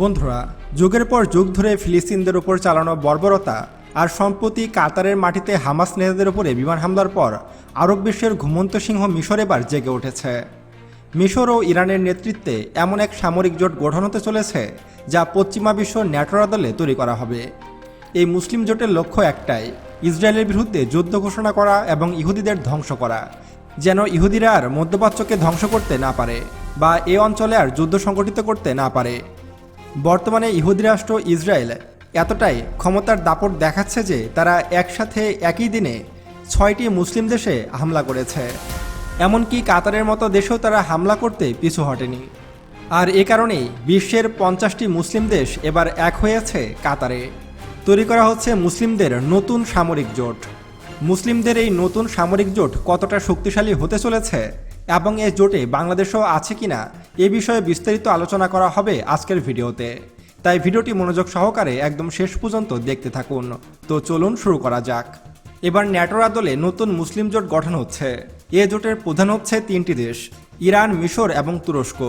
বন্ধুরা, যুগের পর যুগ ধরে ফিলিস্তিনদের উপর চালানো বর্বরতা আর সম্প্রতি কাতারের মাটিতে হামাস নেতাদের উপরে বিমান হামলার পর আরব বিশ্বের ঘুমন্ত সিংহ মিশর এবার জেগে উঠেছে। মিশর ও ইরানের নেতৃত্বে এমন এক সামরিক জোট গঠন হতে চলেছে যা পশ্চিমা বিশ্ব ন্যাটোর আদলে তৈরি করা হবে। এই মুসলিম জোটের লক্ষ্য একটাই, ইসরায়েলের বিরুদ্ধে যুদ্ধ ঘোষণা করা এবং ইহুদিদের ধ্বংস করা। যেন ইহুদিরা আর মধ্যপ্রাচ্যকে ধ্বংস করতে না পারে বা এ অঞ্চলে আর যুদ্ধ সংগঠিত করতে না পারে। বর্তমানে ইহুদি রাষ্ট্র ইসরায়েল এতটাই ক্ষমতার দাপট দেখাচ্ছে যে তারা একসাথে একই দিনে ছয়টি মুসলিম দেশে হামলা করেছে। এমনকি কাতারের মতো দেশেও তারা হামলা করতে পিছু হটেনি। আর এ কারণেই বিশ্বের পঞ্চাশটি মুসলিম দেশ এবার এক হয়েছে কাতারে। তৈরি করা হচ্ছে মুসলিমদের নতুন সামরিক জোট। মুসলিমদের এই নতুন সামরিক জোট কতটা শক্তিশালী হতে চলেছে এবং এই জোটে বাংলাদেশও আছে কিনা এ বিষয়ে বিস্তারিত আলোচনা করা হবে আজকের ভিডিওতে। তাই ভিডিওটি মনোযোগ সহকারে একদম শেষ পর্যন্ত দেখতে থাকুন। তো চলুন শুরু করা যাক। এবার ন্যাটোর আদলে নতুন মুসলিম জোট গঠন হচ্ছে। এ জোটের প্রধান হচ্ছে তিনটি দেশ, ইরান, মিশর এবং তুরস্ক।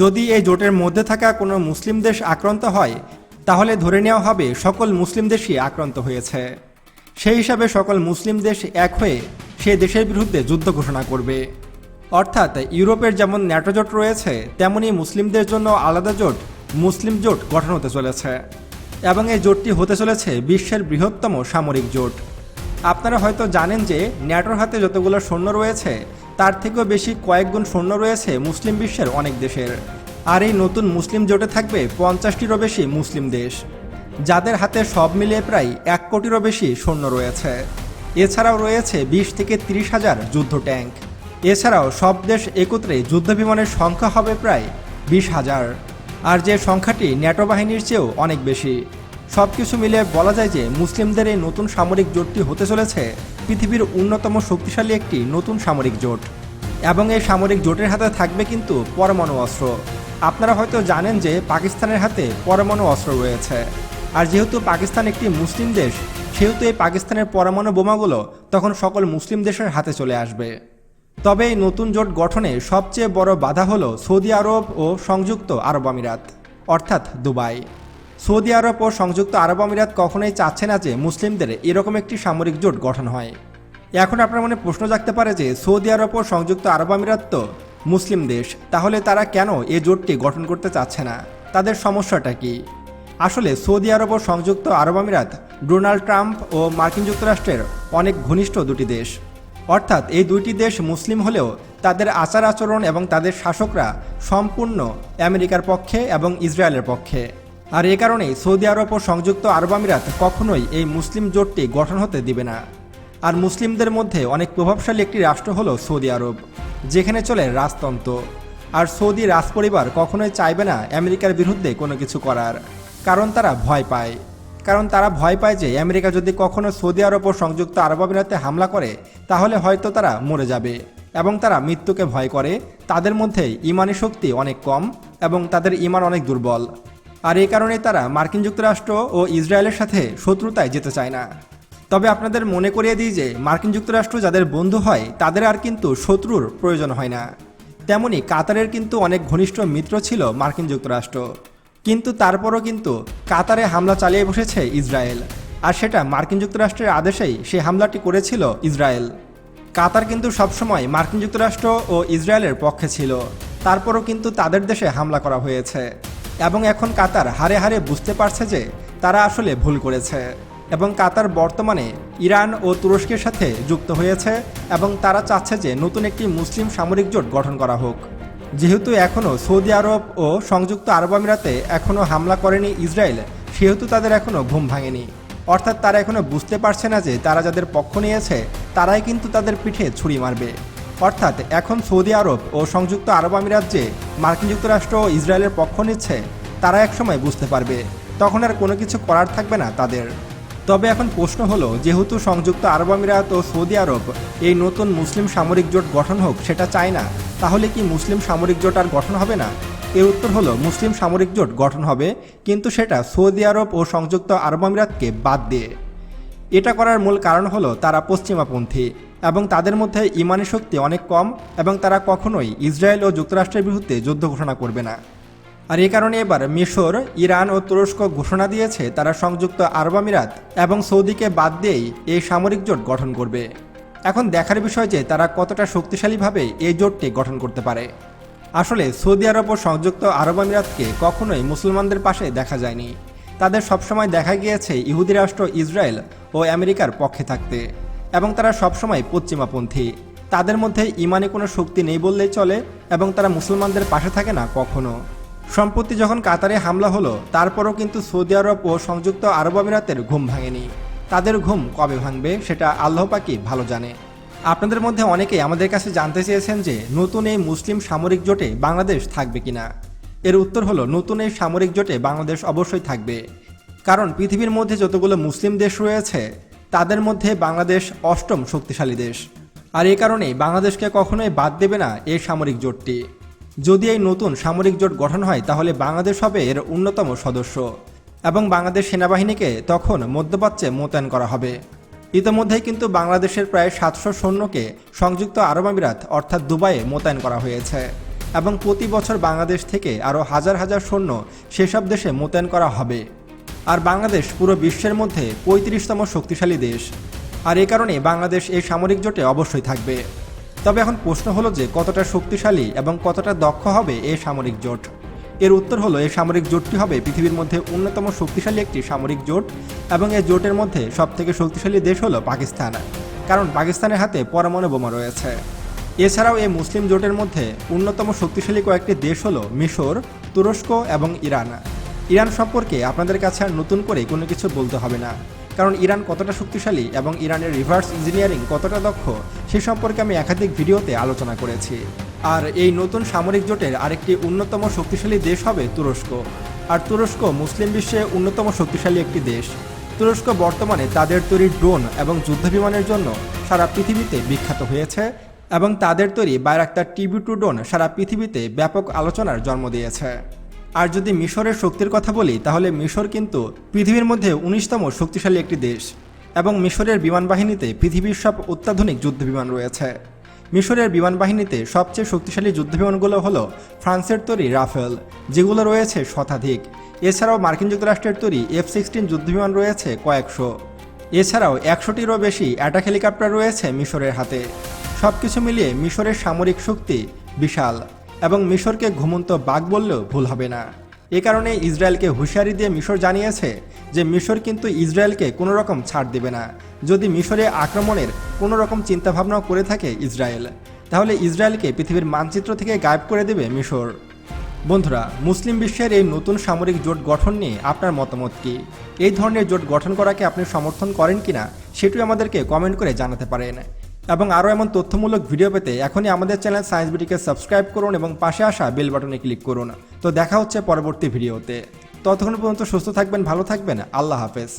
যদি এই জোটের মধ্যে থাকা কোনো মুসলিম দেশ আক্রান্ত হয়, তাহলে ধরে নেওয়া হবে সকল মুসলিম দেশই আক্রান্ত হয়েছে। সেই হিসাবে সকল মুসলিম দেশ এক হয়ে সে দেশের বিরুদ্ধে যুদ্ধ ঘোষণা করবে। অর্থাৎ ইউরোপের যেমন ন্যাটো জোট রয়েছে, তেমনি মুসলিমদের জন্য আলাদা জোট মুসলিম জোট গঠন হতে চলেছে এবং এই জোটটি হতে চলেছে বিশ্বের বৃহত্তম সামরিক জোট। আপনারা হয়তো জানেন যে ন্যাটোর হাতে যতগুলো সৈন্য রয়েছে, তার থেকেও বেশি কয়েক গুণ সৈন্য রয়েছে মুসলিম বিশ্বের অনেক দেশের। আর এই নতুন মুসলিম জোটে থাকবে পঞ্চাশটিরও বেশি মুসলিম দেশ, যাদের হাতে সব মিলিয়ে প্রায় এক কোটিরও বেশি সৈন্য রয়েছে। এছাড়াও রয়েছে বিশ থেকে তিরিশ হাজার যুদ্ধ ট্যাঙ্ক। এছাড়াও সব দেশ একত্রে যুদ্ধ বিমানের সংখ্যা হবে প্রায় বিশ হাজার। আর যে সংখ্যাটি ন্যাটো বাহিনীর চেয়েও অনেক বেশি। সব কিছু মিলে বলা যায় যে মুসলিমদের এই নতুন সামরিক জোটটি হতে চলেছে পৃথিবীর অন্যতম শক্তিশালী একটি নতুন সামরিক জোট। এবং এই সামরিক জোটের হাতে থাকবে কিন্তু পরমাণু অস্ত্র। আপনারা হয়তো জানেন যে পাকিস্তানের হাতে পরমাণু অস্ত্র রয়েছে। আর যেহেতু পাকিস্তান একটি মুসলিম দেশ, সেহেতু এই পাকিস্তানের পরমাণু বোমাগুলো তখন সকল মুসলিম দেশের হাতে চলে আসবে। তবে এই নতুন জোট গঠনে সবচেয়ে বড় বাধা হলো সৌদি আরব ও সংযুক্ত আরব আমিরাত, অর্থাৎ দুবাই। সৌদি আরব ও সংযুক্ত আরব আমিরাত কখনোই চাচ্ছে না যে মুসলিমদের এরকম একটি সামরিক জোট গঠন হয়। এখন আপনার মনে প্রশ্ন জাগতে পারে যে সৌদি আরব ও সংযুক্ত আরব আমিরাত তো মুসলিম দেশ, তাহলে তারা কেন এ জোটটি গঠন করতে চাচ্ছে না? তাদের সমস্যাটা কি? আসলে সৌদি আরব ও সংযুক্ত আরব আমিরাত ডোনাল্ড ট্রাম্প ও মার্কিন যুক্তরাষ্ট্রের অনেক ঘনিষ্ঠ দুটি দেশ। অর্থাৎ এই দুইটি দেশ মুসলিম হলেও তাদের আচার আচরণ এবং তাদের শাসকরা সম্পূর্ণ আমেরিকার পক্ষে এবং ইসরায়েলের পক্ষে। আর এ কারণেই সৌদি আরব ও সংযুক্ত আরব আমিরাত কখনোই এই মুসলিম জোটটি গঠন হতে দিবে না। আর মুসলিমদের মধ্যে অনেক প্রভাবশালী একটি রাষ্ট্র হলো সৌদি আরব, যেখানে চলে রাজতন্ত্র। আর সৌদি রাজপরিবার কখনোই চাইবে না আমেরিকার বিরুদ্ধে কোনো কিছু করার, কারণ তারা ভয় পায়। কারণ তারা ভয় পায় যে আমেরিকা যদি কখনো সৌদি আরব ও সংযুক্ত আরব আমিরাতে হামলা করে তাহলে হয়তো তারা মরে যাবে এবং তারা মৃত্যুকে ভয় করে। তাদের মধ্যে ইমানি শক্তি অনেক কম এবং তাদের ইমান অনেক দুর্বল। আর এই কারণে তারা মার্কিন যুক্তরাষ্ট্র ও ইসরায়েলের সাথে শত্রুতায় যেতে চায় না। তবে আপনাদের মনে করিয়ে দিই যে মার্কিন যুক্তরাষ্ট্র যাদের বন্ধু হয়, তাদের আর কিন্তু শত্রুর প্রয়োজন হয় না। তেমনি কাতারের কিন্তু অনেক ঘনিষ্ঠ মিত্র ছিল মার্কিন যুক্তরাষ্ট্র। কিন্তু তারপরও কিন্তু কাতারে হামলা চালিয়ে বসেছে ইসরায়েল। আর সেটা মার্কিন যুক্তরাষ্ট্রের আদেশেই সে হামলাটি করেছিল ইসরায়েল। কাতার কিন্তু সবসময় মার্কিন যুক্তরাষ্ট্র ও ইসরায়েলের পক্ষে ছিল। তারপরও কিন্তু তাদের দেশে হামলা করা হয়েছে। এবং এখন কাতার হারে হারে বুঝতে পারছে যে তারা আসলে ভুল করেছে। এবং কাতার বর্তমানে ইরান ও তুরস্কের সাথে যুক্ত হয়েছে এবং তারা চাচ্ছে যে নতুন একটি মুসলিম সামরিক জোট গঠন করা হোক। যেহেতু এখনও সৌদি আরব ও সংযুক্ত আরব আমিরাতে এখনও হামলা করেনি ইসরায়েল, সেহেতু তাদের এখনও ঘুম ভাঙেনি। অর্থাৎ তারা এখনও বুঝতে পারছে না যে তারা যাদের পক্ষ নিয়েছে, তারাই কিন্তু তাদের পিঠে ছুরি মারবে। অর্থাৎ এখন সৌদি আরব ও সংযুক্ত আরব আমিরাত যে মার্কিন যুক্তরাষ্ট্র ও ইসরায়েলের পক্ষ নিচ্ছে, তারা একসময় বুঝতে পারবে। তখন আর কোনো কিছু করার থাকবে না তাদের। তবে এখন প্রশ্ন হলো, যেহেতু সংযুক্ত আরব আমিরাত ও সৌদি আরব এই নতুন মুসলিম সামরিক জোট গঠন হোক, সেটা চায় না, তাহলে কি মুসলিম সামরিক জোট আর গঠন হবে না? এর উত্তর হলো, মুসলিম সামরিক জোট গঠন হবে, কিন্তু সেটা সৌদি আরব ও সংযুক্ত আরব আমিরাতকে বাদ দিয়ে। এটা করার মূল কারণ হলো, তারা পশ্চিমাপন্থী এবং তাদের মধ্যে ইমানি শক্তি অনেক কম এবং তারা কখনোই ইসরায়েল ও যুক্তরাষ্ট্রের বিরুদ্ধে যুদ্ধ ঘোষণা করবে না। আর এ কারণে এবার মিশর, ইরান ও তুরস্ক ঘোষণা দিয়েছে, তারা সংযুক্ত আরব আমিরাত এবং সৌদিকে বাদ দিয়েই এই সামরিক জোট গঠন করবে। এখন দেখার বিষয় যে, তারা কতটা শক্তিশালীভাবে এই জোটটি গঠন করতে পারে। আসলে সৌদি আরব ও সংযুক্ত আরব আমিরাতকে কখনোই মুসলমানদের পাশে দেখা যায়নি। তাদের সবসময় দেখা গিয়েছে ইহুদি রাষ্ট্র ইসরায়েল ও আমেরিকার পক্ষে থাকতে এবং তারা সবসময় পশ্চিমাপন্থী। তাদের মধ্যে ইমানে কোনো শক্তি নেই বললেই চলে এবং তারা মুসলমানদের পাশে থাকে না কখনো। সম্প্রতি যখন কাতারে হামলা হলো, তারপরও কিন্তু সৌদি আরব ও সংযুক্ত আরব আমিরাতের ঘুম ভাঙেনি। তাদের ঘুম কবে ভাঙবে, সেটা আল্লাহ পাকি ভালো জানে। আপনাদের মধ্যে অনেকেই আমাদের কাছে জানতে চেয়েছেন যে নতুন এই মুসলিম সামরিক জোটে বাংলাদেশ থাকবে কিনা। এর উত্তর হলো, নতুন এই সামরিক জোটে বাংলাদেশ অবশ্যই থাকবে। কারণ পৃথিবীর মধ্যে যতগুলো মুসলিম দেশ রয়েছে, তাদের মধ্যে বাংলাদেশ অষ্টম শক্তিশালী দেশ। আর এই কারণেই বাংলাদেশকে কখনোই বাদ দেবে না এই সামরিক জোটটি। যদি এই নতুন সামরিক জোট গঠন হয়, তাহলে বাংলাদেশ হবে এর অন্যতম সদস্য। এবং বাংলাদেশ সেনাবাহিনীকে তখন মধ্যপ্রাচ্যে মোতায়েন করা হবে। ইতোমধ্যেই কিন্তু বাংলাদেশের প্রায় সাতশো সৈন্যকে সংযুক্ত আরব আমিরাত, অর্থাৎ দুবাইয়ে মোতায়েন করা হয়েছে। এবং প্রতি বছর বাংলাদেশ থেকে আরও হাজার হাজার সৈন্য সেসব দেশে মোতায়েন করা হবে। আর বাংলাদেশ পুরো বিশ্বের মধ্যে পঁয়ত্রিশতম শক্তিশালী দেশ। আর এ কারণে বাংলাদেশ এই সামরিক জোটে অবশ্যই থাকবে। তবে এখন প্রশ্ন হলো যে কতটা শক্তিশালী এবং কতটা দক্ষ হবে এই সামরিক জোট? এর উত্তর হলো এই সামরিক জোটটি হবে পৃথিবীর মধ্যে অন্যতম শক্তিশালী একটি সামরিক জোট এবং এই জোটের মধ্যে সবথেকে শক্তিশালী দেশ হলো পাকিস্তান, কারণ পাকিস্তানের হাতে পরমাণু বোমা রয়েছে। এছাড়াও এই মুসলিম জোটের মধ্যে অন্যতম শক্তিশালী কয়েকটি দেশ হলো মিশর, তুরস্ক এবং ইরান। ইরান সম্পর্কে আপনাদের কাছে আর নতুন করে কোনো কিছু বলতে হবে না। কারণ ইরান কতটা শক্তিশালী এবং ইরানের রিভার্স ইঞ্জিনিয়ারিং কতটা দক্ষ, সে সম্পর্কে আমি একাধিক ভিডিওতে আলোচনা করেছি। আর এই নতুন সামরিক জোটের আরেকটি অন্যতম শক্তিশালী দেশ হবে তুরস্ক। আর তুরস্ক মুসলিম বিশ্বে অন্যতম শক্তিশালী একটি দেশ। তুরস্ক বর্তমানে তাদের তৈরি ড্রোন এবং যুদ্ধবিমানের জন্য সারা পৃথিবীতে বিখ্যাত হয়েছে এবং তাদের তৈরি বাইরাক্তার টিভি টু ড্রোন সারা পৃথিবীতে ব্যাপক আলোচনার জন্ম দিয়েছে। আর যদি মিশরের শক্তির কথা বলি, তাহলে মিশর কিন্তু পৃথিবীর মধ্যে উনিশতম শক্তিশালী একটি দেশ এবং মিশরের বিমান বাহিনীতে পৃথিবীর সব অত্যাধুনিক যুদ্ধবিমান রয়েছে। মিশরের বিমান বাহিনীতে সবচেয়ে শক্তিশালী যুদ্ধবিমানগুলো হলো ফ্রান্সের তৈরি রাফেল, যেগুলো রয়েছে শতাধিক। এছাড়াও মার্কিন যুক্তরাষ্ট্রের তৈরি এফ সিক্সটিন যুদ্ধবিমান রয়েছে কয়েকশো। এছাড়াও একশোটিরও বেশি অ্যাটাক হেলিকপ্টার রয়েছে মিশরের হাতে। সব কিছু মিলিয়ে মিশরের সামরিক শক্তি বিশাল। এবং মিশরকে ঘুমন্ত বাঘ বললেও ভুল হবে না। এ কারণে ইসরায়েলকে হুঁশিয়ারি দিয়ে মিশর জানিয়েছে যে মিশর কিন্তু ইসরায়েলকে কোনো রকম ছাড় দেবে না। যদি মিশরে আক্রমণের কোনো রকম চিন্তাভাবনাও করে থাকে ইসরায়েল, তাহলে ইসরায়েলকে পৃথিবীর মানচিত্র থেকে গায়েব করে দেবে মিশর। বন্ধুরা, মুসলিম বিশ্বের এই নতুন সামরিক জোট গঠন নিয়ে আপনার মতামত কি? এই ধরনের জোট গঠন করাকে আপনি সমর্থন করেন কিনা সেটি আমাদেরকে কমেন্ট করে জানাতে পারেন। এবং আরও এমন তথ্যমূলক ভিডিও পেতে এখনই আমাদের চ্যানেল সায়েন্স বিটিকে সাবস্ক্রাইব করুন এবং পাশে আসা বেল বাটনে ক্লিক করুন। তো দেখা হচ্ছে পরবর্তী ভিডিওতে। ততক্ষণ পর্যন্ত সুস্থ থাকবেন, ভালো থাকবেন। আল্লাহ হাফেজ।